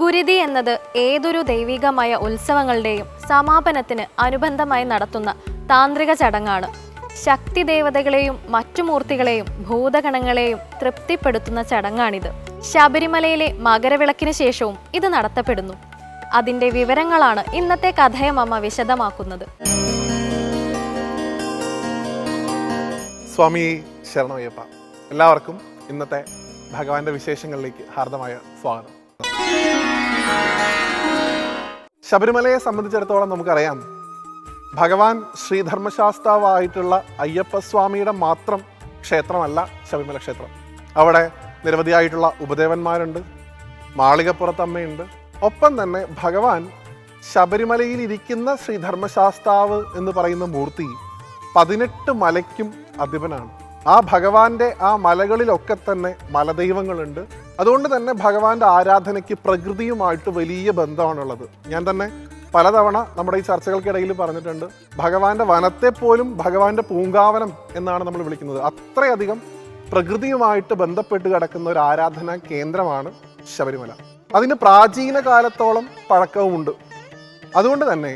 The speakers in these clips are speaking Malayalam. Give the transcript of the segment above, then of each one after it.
ഗുരുതി എന്നത് ഏതൊരു ദൈവികമായ ഉത്സവങ്ങളുടെയും സമാപനത്തിന് അനുബന്ധമായി നടത്തുന്ന താന്ത്രിക ചടങ്ങാണ്. ശക്തി ദേവതകളെയും മറ്റു മൂർത്തികളെയും ഭൂതഗണങ്ങളെയും തൃപ്തിപ്പെടുത്തുന്ന ചടങ്ങാണിത്. ശബരിമലയിലെ മകരവിളക്കിന് ശേഷവും ഇത് നടത്തപ്പെടുന്നു. അതിന്റെ വിവരങ്ങളാണ് ഇന്നത്തെ കഥയമമ്മ വിശദമാക്കുന്നത്. സ്വാമി ശരണമയ്യപ്പ എല്ലാവർക്കും ഇന്നത്തെ ഭഗവാന്റെ വിശേഷങ്ങളിലേക്ക് ഹാർദമായ സ്വാഗതം. ശബരിമലയെ സംബന്ധിച്ചിടത്തോളം നമുക്കറിയാം ഭഗവാൻ ശ്രീധർമ്മശാസ്താവായിട്ടുള്ള അയ്യപ്പസ്വാമിയുടെ മാത്രം ക്ഷേത്രമല്ല ശബരിമല ക്ഷേത്രം. അവിടെ നിരവധിയായിട്ടുള്ള ഉപദേവന്മാരുണ്ട് മാളികപ്പുറത്തമ്മയുണ്ട്. ഒപ്പം തന്നെ ഭഗവാൻ ശബരിമലയിൽ ഇരിക്കുന്ന ശ്രീധർമ്മശാസ്താവ് എന്ന് പറയുന്ന മൂർത്തി പതിനെട്ട് മലയ്ക്കും അധിപനാണ്. ആ ഭഗവാന്റെ ആ മലകളിലൊക്കെ തന്നെ മലദൈവങ്ങളുണ്ട്. അതുകൊണ്ട് തന്നെ ഭഗവാന്റെ ആരാധനയ്ക്ക് പ്രകൃതിയുമായിട്ട് വലിയ ബന്ധമാണുള്ളത്. ഞാൻ തന്നെ പലതവണ നമ്മുടെ ഈ ചർച്ചകൾക്കിടയിൽ പറഞ്ഞിട്ടുണ്ട് ഭഗവാന്റെ വനത്തെ പോലും ഭഗവാന്റെ പൂങ്കാവനം എന്നാണ് നമ്മൾ വിളിക്കുന്നത്. അത്രയധികം പ്രകൃതിയുമായിട്ട് ബന്ധപ്പെട്ട് കിടക്കുന്ന ഒരു ആരാധനാ കേന്ദ്രമാണ് ശബരിമല. അതിന് പ്രാചീന കാലത്തോളം പഴക്കവുമുണ്ട്. അതുകൊണ്ട് തന്നെ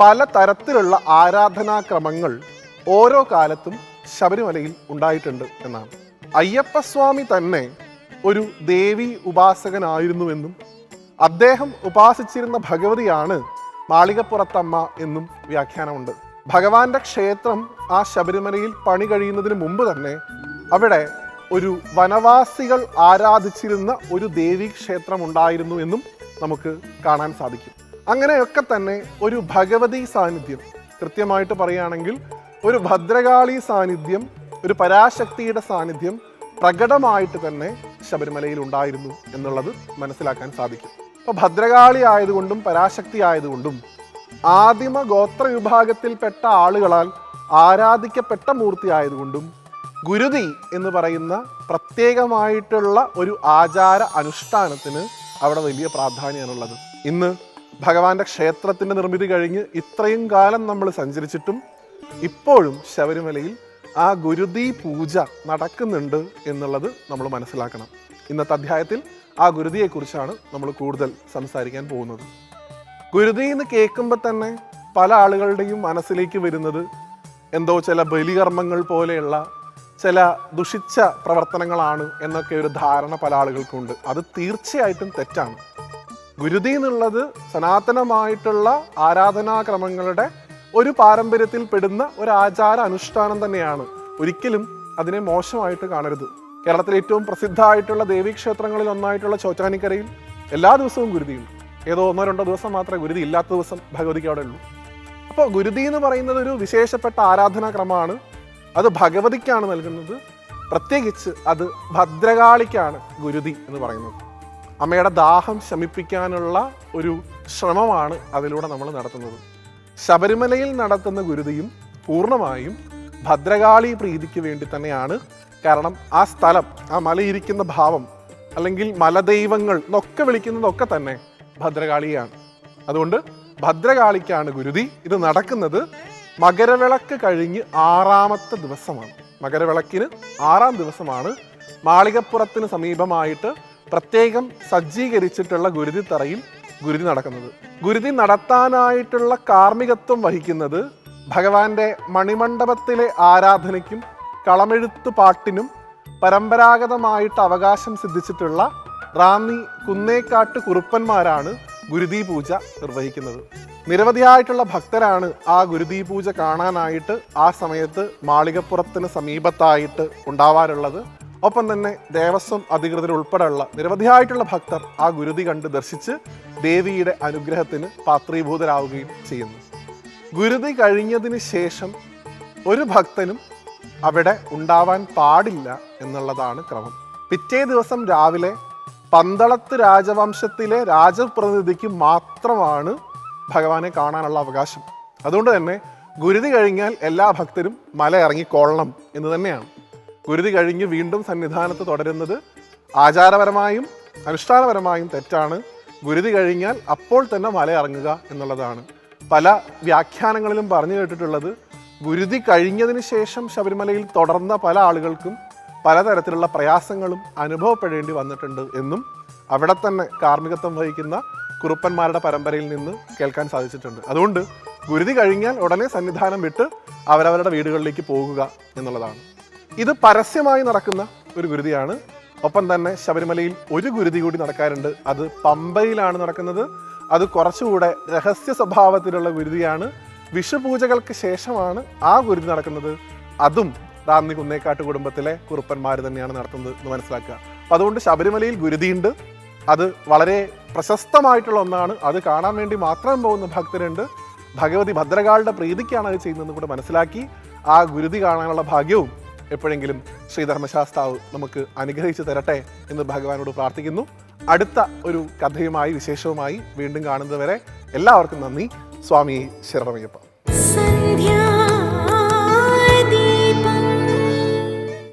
പല തരത്തിലുള്ള ആരാധനാക്രമങ്ങൾ ഓരോ കാലത്തും ശബരിമലയിൽ ഉണ്ടായിട്ടുണ്ട് എന്നാണ്. അയ്യപ്പസ്വാമി തന്നെ ഒരു ദേവി ഉപാസകനായിരുന്നുവെന്നും അദ്ദേഹം ഉപാസിച്ചിരുന്ന ഭഗവതിയാണ് മാളികപ്പുറത്തമ്മ എന്നും വ്യാഖ്യാനമുണ്ട്. ഭഗവാന്റെ ക്ഷേത്രം ആ ശബരിമലയിൽ പണി കഴിയുന്നതിന് മുമ്പ് തന്നെ അവിടെ ഒരു വനവാസികൾ ആരാധിച്ചിരുന്ന ഒരു ദേവി ക്ഷേത്രം ഉണ്ടായിരുന്നു എന്നും നമുക്ക് കാണാൻ സാധിക്കും. അങ്ങനെയൊക്കെ തന്നെ ഒരു ഭഗവതി സാന്നിധ്യം. കൃത്യമായിട്ട് പറയുകയാണെങ്കിൽ ഒരു ഭദ്രകാളി സാന്നിധ്യം ഒരു പരാശക്തിയുടെ സാന്നിധ്യം പ്രകടമായിട്ട് തന്നെ ശബരിമലയിൽ ഉണ്ടായിരുന്നു എന്നുള്ളത് മനസ്സിലാക്കാൻ സാധിക്കും. അപ്പോൾ ഭദ്രകാളി ആയതുകൊണ്ടും പരാശക്തി ആയതുകൊണ്ടും ആദിമ ഗോത്ര വിഭാഗത്തിൽപ്പെട്ട ആളുകളാൽ ആരാധിക്കപ്പെട്ട മൂർത്തി ആയതുകൊണ്ടും ഗുരുതി എന്ന് പറയുന്ന പ്രത്യേകമായിട്ടുള്ള ഒരു ആചാര അനുഷ്ഠാനത്തിന് അവിടെ വലിയ പ്രാധാന്യമാണുള്ളത്. ഇന്ന് ഭഗവാന്റെ ക്ഷേത്രത്തിന്റെ നിർമ്മിതി കഴിഞ്ഞ് ഇത്രയും കാലം നമ്മൾ സഞ്ചരിച്ചിട്ടും ഇപ്പോഴും ശബരിമലയിൽ ആ ഗുരുതി പൂജ നടക്കുന്നുണ്ട് എന്നുള്ളത് നമ്മൾ മനസ്സിലാക്കണം. ഇന്നത്തെ അധ്യായത്തിൽ ആ ഗുരുതിയെക്കുറിച്ചാണ് നമ്മൾ കൂടുതൽ സംസാരിക്കാൻ പോകുന്നത്. ഗുരുതി എന്ന് കേൾക്കുമ്പോൾ തന്നെ പല ആളുകളുടെയും മനസ്സിലേക്ക് വരുന്നത് എന്തോ ചില ബലികർമ്മങ്ങൾ പോലെയുള്ള ചില ദുഷിച്ച പ്രവർത്തനങ്ങളാണ് എന്നൊക്കെ ഒരു ധാരണ പല ആളുകൾക്കുണ്ട്. അത് തീർച്ചയായിട്ടും തെറ്റാണ്. ഗുരുതി എന്നുള്ളത് സനാതനമായിട്ടുള്ള ആരാധനാക്രമങ്ങളുടെ ഒരു പാരമ്പര്യത്തിൽ പെടുന്ന ഒരു ആചാര അനുഷ്ഠാനം തന്നെയാണ്. ഒരിക്കലും അതിനെ മോശമായിട്ട് കാണരുത്. കേരളത്തിലെ ഏറ്റവും പ്രസിദ്ധമായിട്ടുള്ള ദേവീക്ഷേത്രങ്ങളിൽ ഒന്നായിട്ടുള്ള ചോറ്റാനിക്കരയിൽ എല്ലാ ദിവസവും ഗുരുതിയുണ്ട് ഏതോ ഒന്നോ രണ്ടോ ദിവസം മാത്രമേ ഗുരുതി ഇല്ലാത്ത ദിവസം ഭഗവതിക്ക് അവിടെ ഉള്ളൂ. അപ്പോൾ ഗുരുതി എന്ന് പറയുന്നത് ഒരു വിശേഷപ്പെട്ട ആരാധനാക്രമമാണ് അത് ഭഗവതിക്കാണ് നൽകുന്നത്. പ്രത്യേകിച്ച് അത് ഭദ്രകാളിക്കാണ് ഗുരുതി എന്ന് പറയുന്നത്. അമ്മയുടെ ദാഹം ശമിപ്പിക്കാനുള്ള ഒരു ശ്രമമാണ് അതിലൂടെ നമ്മൾ നടത്തുന്നത്. ശബരിമലയിൽ നടത്തുന്ന ഗുരുതിയും പൂർണമായും ഭദ്രകാളി പ്രീതിക്ക് വേണ്ടി തന്നെയാണ്. കാരണം ആ സ്ഥലം ആ മലയിരിക്കുന്ന ഭാവം അല്ലെങ്കിൽ മലദൈവങ്ങൾ എന്നൊക്കെ വിളിക്കുന്നതൊക്കെ തന്നെ ഭദ്രകാളിയാണ്. അതുകൊണ്ട് ഭദ്രകാളിക്കാണ് ഗുരുതി. ഇത് നടക്കുന്നത് മകരവിളക്ക് കഴിഞ്ഞ് ആറാമത്തെ ദിവസമാണ്. മകരവിളക്കിന് ആറാം ദിവസമാണ്. മാളികപ്പുറത്തിന് സമീപമായിട്ട് പ്രത്യേകം സജ്ജീകരിച്ചിട്ടുള്ള ഗുരുതി തറയിൽ ഗുരുതി നടക്കുന്നത്. ഗുരുതി നടത്താനായിട്ടുള്ള കാർമ്മികത്വം വഹിക്കുന്നത് ഭഗവാന്റെ മണിമണ്ഡപത്തിലെ ആരാധനയ്ക്കും കളമെഴുത്തു പാട്ടിനും പരമ്പരാഗതമായിട്ട് അവകാശം സിദ്ധിച്ചിട്ടുള്ള റാന്നി കുന്നേക്കാട്ട് കുറുപ്പന്മാരാണ് ഗുരുതി പൂജ നിർവഹിക്കുന്നത്. നിരവധിയായിട്ടുള്ള ഭക്തരാണ് ആ ഗുരുതി പൂജ കാണാനായിട്ട് ആ സമയത്ത് മാളികപ്പുറത്തിന് സമീപത്തായിട്ട് ഉണ്ടാവാറുള്ളത്. ഒപ്പം തന്നെ ദേവസ്വം അധികൃതർ ഉൾപ്പെടെയുള്ള നിരവധിയായിട്ടുള്ള ഭക്തർ ആ ഗുരുതി കണ്ട് ദർശിച്ച് ദേവിയുടെ അനുഗ്രഹത്തിന് പാത്രീഭൂതരാവുകയും ചെയ്യുന്നു. ഗുരുതി കഴിഞ്ഞതിന് ശേഷം ഒരു ഭക്തനും അവിടെ ഉണ്ടാവാൻ പാടില്ല എന്നുള്ളതാണ് ക്രമം. പിറ്റേ ദിവസം രാവിലെ പന്തളത്ത് രാജവംശത്തിലെ രാജപ്രതിനിധിക്ക് മാത്രമാണ് ഭഗവാനെ കാണാനുള്ള അവകാശം. അതുകൊണ്ട് തന്നെ ഗുരുതി കഴിഞ്ഞാൽ എല്ലാ ഭക്തരും മല ഇറങ്ങിക്കൊള്ളണം എന്ന് തന്നെയാണ്. ഗുരുതി കഴിഞ്ഞ് വീണ്ടും സന്നിധാനത്ത് തുടരുന്നത് ആചാരപരമായും അനുഷ്ഠാനപരമായും തെറ്റാണ്. ഗുരുതി കഴിഞ്ഞാൽ അപ്പോൾ തന്നെ മല ഇറങ്ങുക എന്നുള്ളതാണ്. പല വ്യാഖ്യാനങ്ങളിലും പറഞ്ഞു കേട്ടിട്ടുള്ളത് ഗുരുതി കഴിഞ്ഞതിന് ശേഷം ശബരിമലയിൽ തുടർന്ന പല ആളുകൾക്കും പലതരത്തിലുള്ള പ്രയാസങ്ങളും അനുഭവപ്പെടേണ്ടി വന്നിട്ടുണ്ട് എന്നും അവിടെ തന്നെ കാർമ്മികത്വം വഹിക്കുന്ന കുറുപ്പന്മാരുടെ പരമ്പരയിൽ നിന്ന് കേൾക്കാൻ സാധിച്ചിട്ടുണ്ട്. അതുകൊണ്ട് ഗുരുതി കഴിഞ്ഞാൽ ഉടനെ സന്നിധാനം വിട്ട് അവരവരുടെ വീടുകളിലേക്ക് പോകുക എന്നുള്ളതാണ്. ഇത് പരസ്യമായി നടക്കുന്ന ഒരു ഗുരുതിയാണ്. ഒപ്പം തന്നെ ശബരിമലയിൽ ഒരു ഗുരുതി കൂടി നടക്കാറുണ്ട്. അത് പമ്പയിലാണ് നടക്കുന്നത്. അത് കുറച്ചുകൂടെ രഹസ്യ സ്വഭാവത്തിലുള്ള ഗുരുതിയാണ്. വിഷുപൂജകൾക്ക് ശേഷമാണ് ആ ഗുരുതി നടക്കുന്നത്. അതും റാന്നി കുന്നേക്കാട്ട് കുടുംബത്തിലെ കുറുപ്പന്മാർ തന്നെയാണ് നടത്തുന്നത് എന്ന് മനസ്സിലാക്കുക. അപ്പം അതുകൊണ്ട് ശബരിമലയിൽ ഗുരുതിയുണ്ട്. അത് വളരെ പ്രശസ്തമായിട്ടുള്ള ഒന്നാണ്. അത് കാണാൻ വേണ്ടി മാത്രം പോകുന്ന ഭക്തരുണ്ട്. ഭഗവതി ഭദ്രകാളുടെ പ്രീതിക്കാണ് അത് ചെയ്യുന്നതെന്ന് കൂടെ മനസ്സിലാക്കി ആ ഗുരുതി കാണാനുള്ള ഭാഗ്യവും എപ്പോഴെങ്കിലും ശ്രീധർമ്മശാസ്താവ് നമുക്ക് അനുഗ്രഹിച്ചു തരട്ടെ എന്ന് ഭഗവാനോട് പ്രാർത്ഥിക്കുന്നു. അടുത്ത ഒരു കഥയുമായി വിശേഷവുമായി വീണ്ടും കാണുന്നതുവരെ എല്ലാവർക്കും നന്ദി. സ്വാമി ശരണമയ്യപ്പ.